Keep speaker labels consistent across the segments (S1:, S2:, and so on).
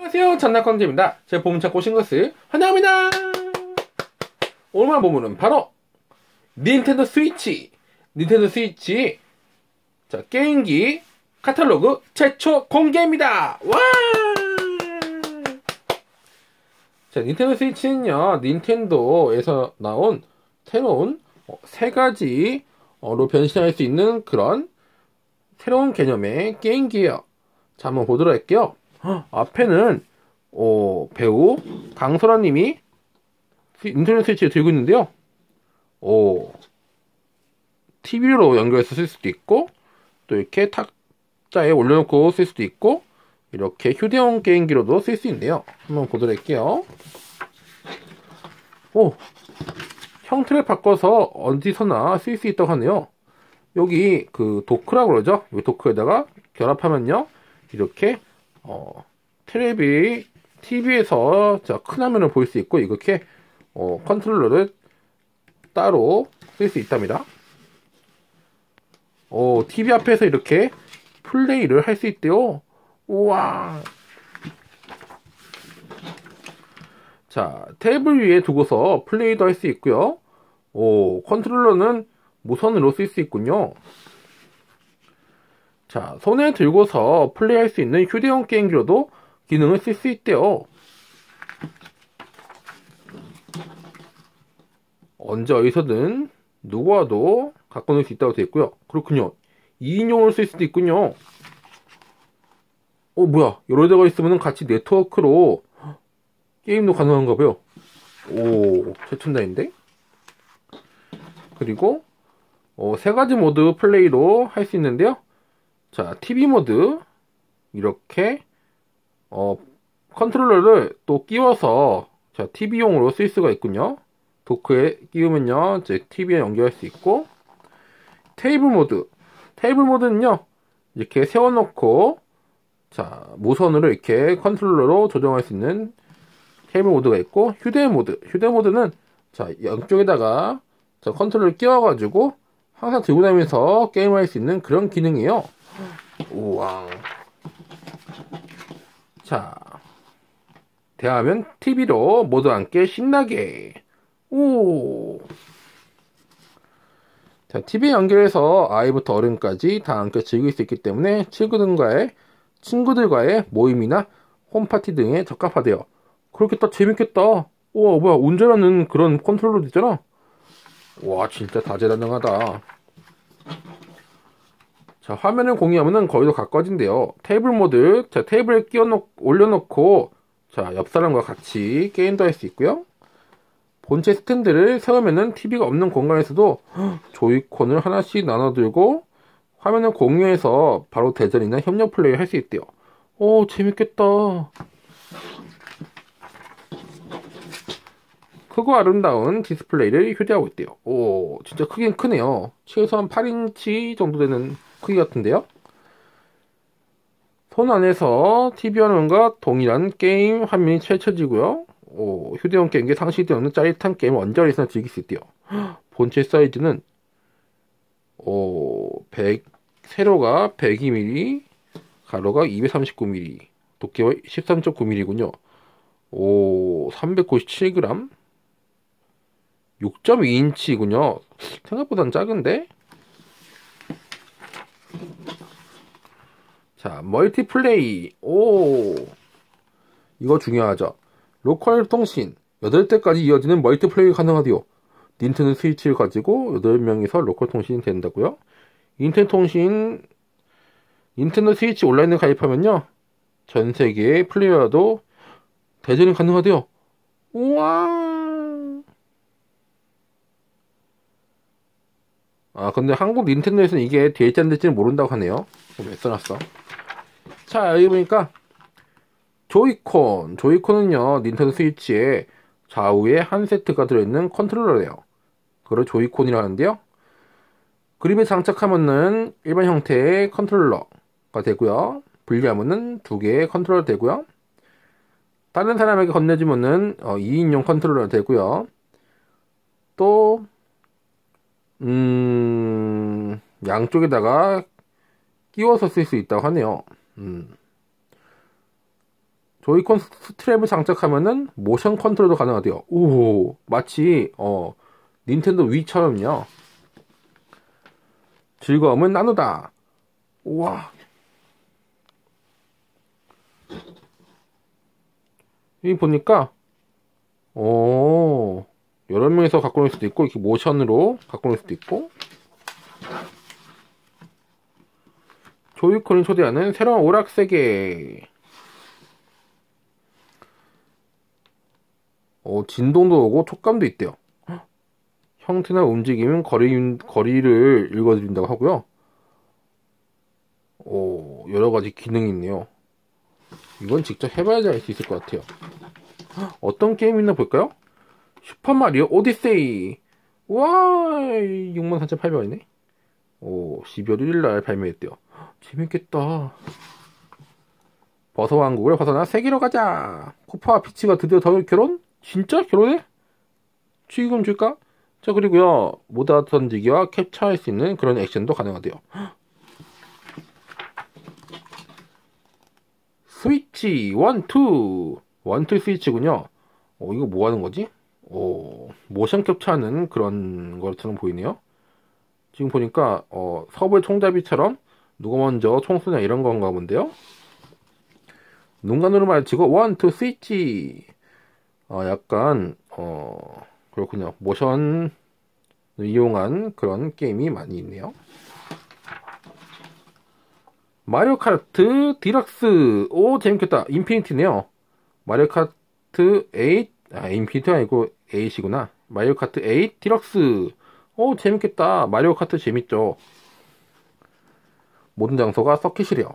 S1: 안녕하세요. 전낙광재입니다. 제 보물 찾고 오신 것을 환영합니다. 오늘만 보물은 바로 닌텐도 스위치. 닌텐도 스위치. 자 게임기 카탈로그 최초 공개입니다. 와! 자 닌텐도 스위치는요 닌텐도에서 나온 새로운 어, 세 가지로 변신할 수 있는 그런 새로운 개념의 게임기예요. 자 한번 보도록 할게요 앞에는 어, 배우 강설아님이 인터넷 스위치를 들고 있는데요. 오, TV로 연결해서 쓸 수도 있고 또 이렇게 탁자에 올려놓고 쓸 수도 있고 이렇게 휴대용 게임기로도 쓸 수 있네요. 한번 보도록 할게요. 오, 형태를 바꿔서 어디서나 쓸 수 있다고 하네요. 여기 그 도크라고 그러죠? 이 도크에다가 결합하면요. 이렇게 어, 테레비, TV에서 큰 화면을 볼 수 있고, 이렇게, 어, 컨트롤러를 따로 쓸 수 있답니다. 어, TV 앞에서 이렇게 플레이를 할 수 있대요. 우와. 자, 테이블 위에 두고서 플레이도 할 수 있고요. 오, 컨트롤러는 무선으로 쓸 수 있군요. 자, 손에 들고서 플레이할 수 있는 휴대용 게임기로도 기능을 쓸 수 있대요. 언제 어디서든 누구와도 갖고 놀 수 있다고 되어 있고요. 그렇군요. 2인용으로 쓸 수도 있군요. 어, 뭐야. 여러 대가 있으면 같이 네트워크로 게임도 가능한가 봐요. 오, 최첨단인데? 그리고, 어, 세 가지 모드 플레이로 할 수 있는데요. 자, TV 모드. 이렇게, 어, 컨트롤러를 또 끼워서, 자, TV용으로 쓸 수가 있군요. 도크에 끼우면요, 이제 TV에 연결할 수 있고, 테이블 모드. 테이블 모드는요, 이렇게 세워 놓고, 자, 무선으로 이렇게 컨트롤러로 조정할 수 있는 테이블 모드가 있고, 휴대 모드. 휴대 모드는, 자, 양쪽에다가, 자, 컨트롤을 끼워 가지고, 항상 들고 다니면서 게임할 수 있는 그런 기능이에요. 우와. 자. 대화면 TV로 모두 함께 신나게. 오. 자, TV 연결해서 아이부터 어른까지 다 함께 즐길 수 있기 때문에 친구들과의, 친구들과의 모임이나 홈파티 등에 적합하대요. 그렇겠다, 재밌겠다. 우와, 뭐야, 운전하는 그런 컨트롤러 있잖아. 와, 진짜 다재다능하다. 자, 화면을 공유하면은 거의 다 가까워진대요. 테이블 모드, 자, 테이블에 끼워놓, 올려놓고, 자, 옆 사람과 같이 게임도 할 수 있고요. 본체 스탠드를 세우면은 TV가 없는 공간에서도 조이콘을 하나씩 나눠들고 화면을 공유해서 바로 대전이나 협력 플레이 할 수 있대요. 오, 재밌겠다. 크고 아름다운 디스플레이를 휴대하고 있대요. 오, 진짜 크긴 크네요. 최소한 8인치 정도 되는 크기 같은데요. 손 안에서 TV 화면과 동일한 게임 화면이 펼쳐지고요. 오, 휴대용 게임기 상시되어 있는 짜릿한 게임을 언제 어디서나 즐길 수 있대요. 본체 사이즈는 오, 100, 세로가 102mm, 가로가 239mm, 두께가 13.9mm군요. 오, 397g, 6.2인치군요. 생각보단 작은데? 자, 멀티플레이. 오. 이거 중요하죠. 로컬 통신. 8대까지 이어지는 멀티플레이 가능하디요. 닌텐도 스위치를 가지고 8명이서 로컬 통신이 된다고요. 인터넷 통신, 닌텐도 스위치 온라인에 가입하면요. 전 세계의 플레이어도 대전이 가능하대요. 우와. 아, 근데 한국 닌텐도에서는 이게 될지 안 될지는 모른다고 하네요. 왜 써놨어? 자, 여기 보니까 조이콘. 조이콘은요, 닌텐도 스위치에 좌우에 한 세트가 들어있는 컨트롤러래요. 그걸 조이콘이라 하는데요. 그립에 장착하면은 일반 형태의 컨트롤러가 되고요. 분리하면은 두 개의 컨트롤러 되고요. 다른 사람에게 건네주면은 어, 2인용 컨트롤러 되고요. 또 음, 양쪽에다가 끼워서 쓸 수 있다고 하네요. 음. 조이콘 스트랩을 장착하면은 모션 컨트롤도 가능하대요. 오, 마치 어 닌텐도 위처럼요. 즐거움은 나누다. 우와. 여기 보니까 오 여러 명이서 갖고 올 수도 있고 이렇게 모션으로 갖고 올 수도 있고 조이콘이 초대하는 새로운 오락세계. 어, 진동도 오고 촉감도 있대요. 형태나 움직임은 거리, 거리를 읽어드린다고 하고요. 오, 여러 가지 기능이 있네요. 이건 직접 해봐야지 알 수 있을 것 같아요. 어떤 게임 있나 볼까요? 슈퍼마리오 오디세이. 와 64,800원이네. 오 12월 1일날 발매했대요 재밌겠다 버섯 왕국을 벗어나 세계로 가자 코파와 피치가 드디어 더 결혼? 진짜 결혼해? 취금 줄까? 자 그리고요 모다 던지기와 캡처할 수 있는 그런 액션도 가능하대요 스위치 1, 2 1, 2 스위치군요 어 이거 뭐 하는 거지? 어 모션 캡처하는 그런 것처럼 보이네요 지금 보니까 어 서브의 총잡이처럼 누가 먼저 총 쏘냐 이런 건가 본데요 눈간으로 말치고 1, 2 스위치 어, 약간 어, 그렇군요. 모션 이용한 그런 게임이 많이 있네요. 마리오 카트 디럭스 오 재밌겠다. 인피니티네요. 마리오 카트 8 아, 인피니티 아니고 8이구나. 마리오 카트 8 디럭스 오 재밌겠다. 마리오 카트 재밌죠. 모든 장소가 서킷이래요.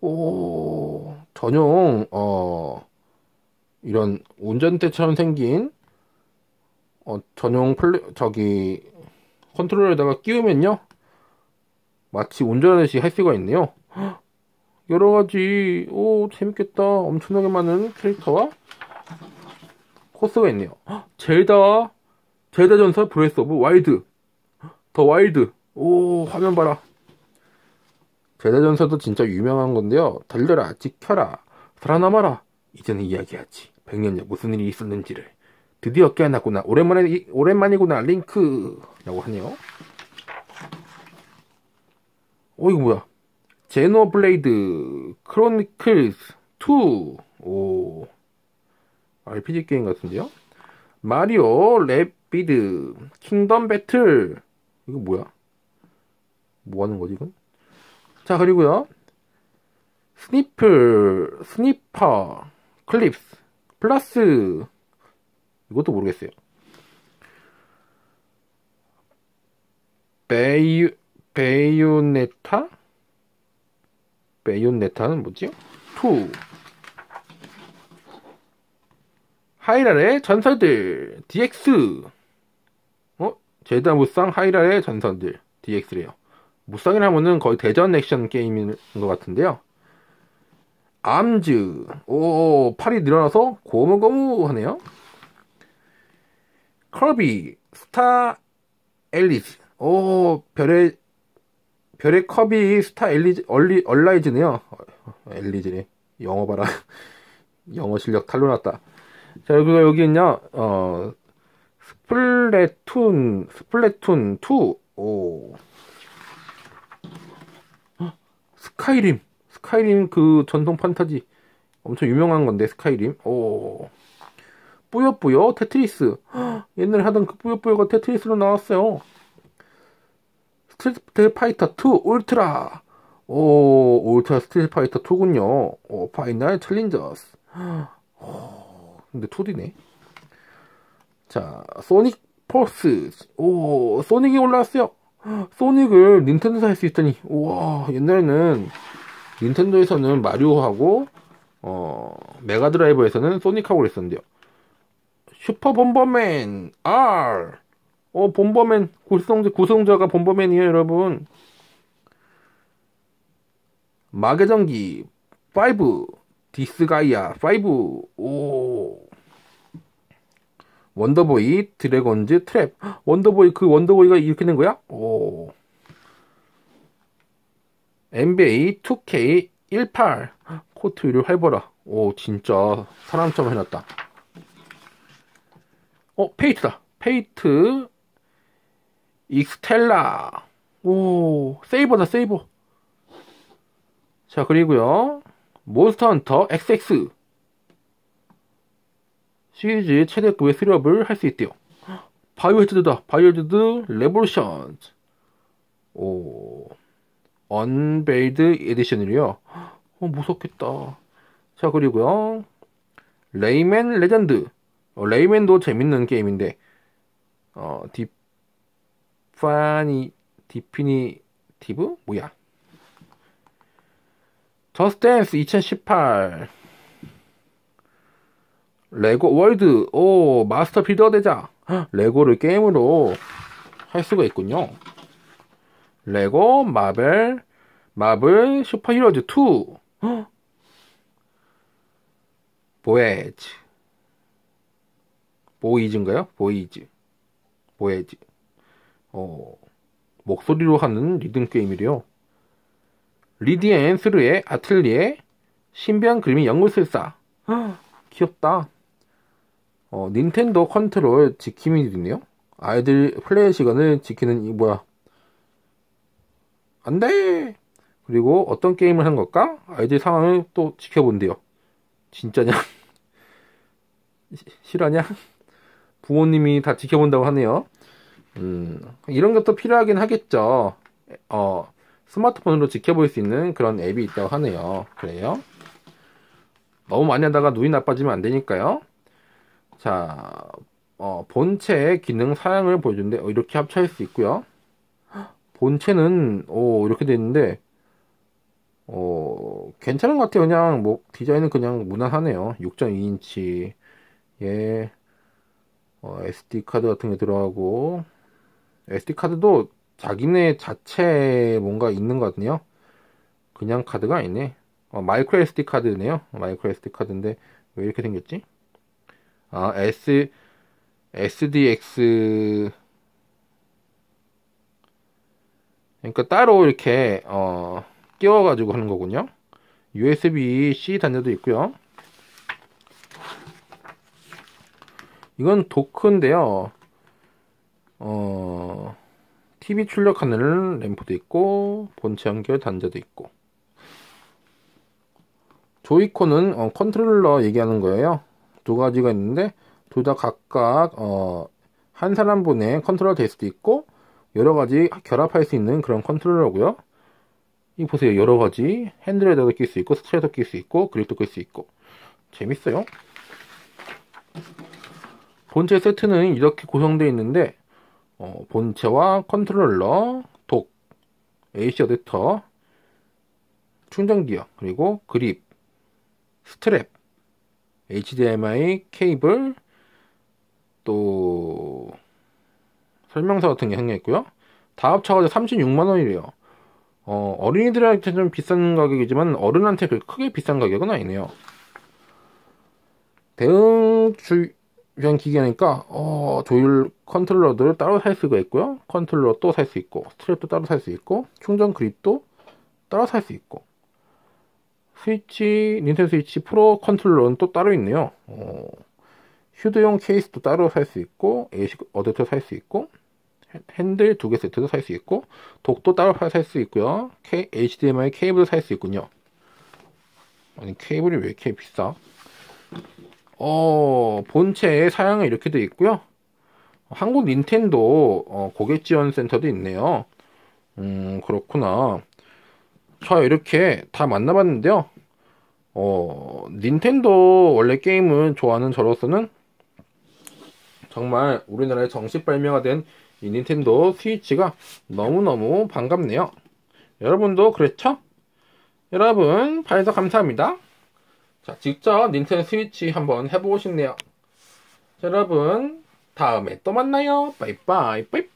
S1: 오 전용 어 이런 운전대처럼 생긴 어, 전용 플레 저기 컨트롤러에다가 끼우면요. 마치 운전하듯이 할 수가 있네요. 여러 가지 오 재밌겠다. 엄청나게 많은 캐릭터와 코스가 있네요. 젤다 젤다 전설 브레스 오브 와일드. 더 와일드. 오 화면 봐라 전설도 진짜 유명한 건데요 달려라 지켜라 살아남아라 이제는 이야기하지 100년 전 무슨 일이 있었는지를 드디어 깨어났구나. 오랜만에, 오랜만이구나. 링크. 라고 하네요. 어, 이거 뭐야. 제노블레이드 크로니클스 2. 오. RPG 게임 같은데요? 마리오 랩비드 킹덤 배틀. 이거 뭐야? 뭐 하는 거지, 이건? 자, 그리고요. 스니플, 스니퍼, 클립스. 플러스 이것도 모르겠어요. 베이유 베이오네타 베이오네타는 뭐지? 2 하이랄의 전설들 DX 어? 제다 무쌍 하이랄의 전설들 DX래요. 무쌍이라면은 거의 대전 액션 게임인 것 같은데요. 암즈. 오 팔이 늘어나서 고무고무 하네요. 커비. 스타 엘리즈. 오 별의 별의 컵이 스타 엘리즈 얼리 얼라이즈네요. 엘리즈네. 영어 봐라. 영어 실력 탈로 났다. 자 여기가 여기는요 어 스플래툰 스플래툰 2 오 스카이림. 스카이림 그 전통 판타지. 엄청 유명한 건데 스카이림. 오. 뿌요뿌요 테트리스. 옛날에 하던 그 뿌요뿌요가 테트리스로 나왔어요. 스트리트 파이터 2 울트라. 오 울트라 스트리트 파이터 2군요. 오 파이널 챌린저스. 오, 근데 2D네. 자 소닉 포스. 오 소닉이 올라왔어요 소닉을 닌텐도에서 할 수 있다니. 우와 옛날에는 닌텐도에서는 마리오하고 어, 메가드라이브에서는 소닉하고 그랬었는데요. 슈퍼 범버맨 R. 어 범버맨 구성자 구성자가 범버맨이에요 여러분. 마계전기 5 디스가이아 5오 원더보이 드래곤즈 트랩 원더보이 그 원더보이가 이렇게 된 거야? 오 NBA 2K18 코트 위를 활보라 오, 진짜 사람처럼 해놨다. 어, 페이트다. 페이트 익스텔라. 오, 세이버다, 세이버. 자, 그리고요. 몬스터 헌터 XX. 시리즈 최대급의 수렵을 할 수 있대요. 바이오 헤드다. 바이오 헤드 레볼루션. 오. 언베이드 에디션이래요. 어, 무섭겠다. 자, 그리고요. 레이맨 레전드. 어, 레이맨도 재밌는 게임인데, 어, 디파니, 디피니티브? 뭐야? 저스트 댄스 2018. 레고 월드. 오, 마스터 빌더 대자. 레고를 게임으로 할 수가 있군요. 레고 마벨 마블 슈퍼 히어로즈 2 보에즈 보이즈인가요? 보이즈 보에즈 어, 목소리로 하는 리듬 게임이래요. 리디앤 스르의 아틀리에 신비한 그림이 연구술사 귀엽다. 어, 닌텐도 컨트롤 지킴이 있네요. 아이들 플레이 시간을 지키는 이 뭐야? 안 돼! 그리고 어떤 게임을 한 걸까? 아이들 상황을 또 지켜본대요. 진짜냐? 실화냐? 부모님이 다 지켜본다고 하네요. 음, 이런 것도 필요하긴 하겠죠. 어, 스마트폰으로 지켜볼 수 있는 그런 앱이 있다고 하네요. 그래요. 너무 많이 하다가 눈이 나빠지면 안 되니까요. 자, 어, 본체 기능 사양을 보여주는데, 어, 이렇게 합체할 수 있고요. 본체는 오 이렇게 돼 있는데 어 괜찮은 것 같아요. 그냥 뭐 디자인은 그냥 무난하네요. 6.2인치. 예. 어, SD 카드 같은 게 들어가고. SD 카드도 자기네 자체 뭔가 있는 것 같네요. 그냥 카드가 아니네. 어, 마이크로 SD 카드네요. 마이크로 SD 카드인데 왜 이렇게 생겼지 아 S SDX 그러니까 따로 이렇게 어, 끼워 가지고 하는 거군요. USB-C 단자도 있고요. 이건 도크인데요. 어, TV 출력하는 램프도 있고 본체 연결 단자도 있고. 조이콘은 어, 컨트롤러 얘기하는 거예요 두 가지가 있는데 둘 다 각각 어, 한 사람분의 컨트롤러 될 수도 있고 여러 가지 결합할 수 있는 그런 컨트롤러고요. 이 보세요. 여러 가지 핸들에다가 낄수 있고 스트레이터 낄수 있고 그립도 낄 수 있고 재밌어요. 본체 세트는 이렇게 구성되어 있는데 어, 본체와 컨트롤러, 독, AC 어댑터, 충전기어, 그리고 그립, 스트랩, HDMI 케이블, 또 설명서 같은 게 생겨 있고요. 다 합쳐가지고 36만 원이래요. 어, 어린이들한테 좀 비싼 가격이지만 어른한테 그 크게 비싼 가격은 아니네요. 대응 주변 기기니까 어, 조율 컨트롤러들을 따로 살 수가 있고요. 컨트롤러 또 살 수 있고 스트랩도 따로 살 수 있고 충전 그립도 따로 살 수 있고 스위치 닌텐도 스위치 프로 컨트롤러는 또 따로 있네요. 어, 휴대용 케이스도 따로 살 수 있고 AC 어댑터 살 수 있고 핸들 두 개 세트도 살 수 있고 독도 따로 살 수 있고요. K, HDMI 케이블도 살 수 있군요. 아니 케이블이 왜 이렇게 비싸? 어 본체의 사양은 이렇게 되어 있고요. 한국 닌텐도 어, 고객 지원 센터도 있네요. 음 그렇구나. 자 이렇게 다 만나봤는데요. 어 닌텐도 원래 게임을 좋아하는 저로서는 정말 우리나라의 정식 발매가 된이 닌텐도 스위치가 너무너무 반갑네요. 여러분도 그랬죠? 여러분, 봐주셔서 감사합니다. 자, 직접 닌텐도 스위치 한번 해보고 싶네요. 자, 여러분, 다음에 또 만나요. 빠이빠이, 빠이빠이.